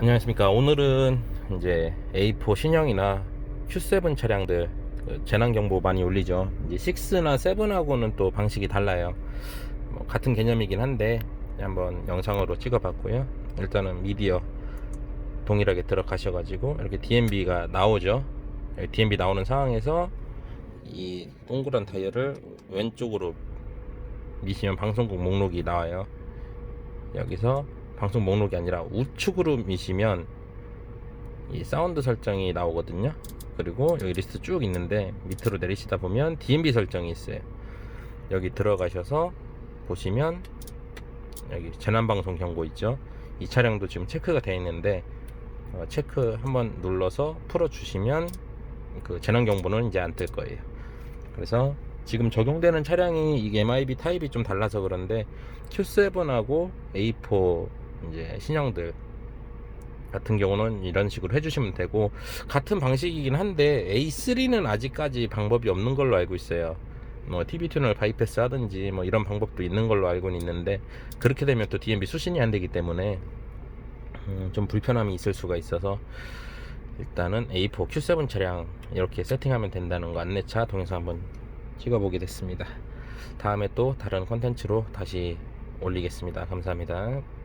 안녕하십니까. 오늘은 이제 A4 신형이나 Q7 차량들 그 재난 경보 많이 올리죠. 이제 6나 7하고는 또 방식이 달라요. 뭐 같은 개념이긴 한데 한번 영상으로 찍어봤고요. 일단은 미디어 동일하게 들어가셔가지고 이렇게 DMB가 나오죠. 여기 DMB 나오는 상황에서 이 동그란 타이어를 왼쪽으로 미시면 방송국 목록이 나와요. 여기서 방송 목록이 아니라 우측으로 미시면 이 사운드 설정이 나오거든요. 그리고 여기 리스트 쭉 있는데 밑으로 내리시다 보면 DMB 설정이 있어요. 여기 들어가셔서 보시면 여기 재난 방송 경고 있죠. 이 차량도 지금 체크가 되어 있는데 어, 체크 한번 눌러서 풀어 주시면 그 재난 경보는 이제 안 뜰 거예요. 그래서 지금 적용되는 차량이 이게 MIB 타입이 좀 달라서 그런데 Q7하고 A4 이제 신형들 같은 경우는 이런 식으로 해주시면 되고 같은 방식이긴 한데 A3는 아직까지 방법이 없는 걸로 알고 있어요. 뭐 TV 튜너를 바이패스 하든지 뭐 이런 방법도 있는 걸로 알고는 있는데 그렇게 되면 또 DMB 수신이 안 되기 때문에 음, 좀 불편함이 있을 수가 있어서 일단은 A4 Q7 차량 이렇게 세팅하면 된다는 거 안내차 동영상 한번 찍어보게 됐습니다. 다음에 또 다른 컨텐츠로 다시 올리겠습니다. 감사합니다.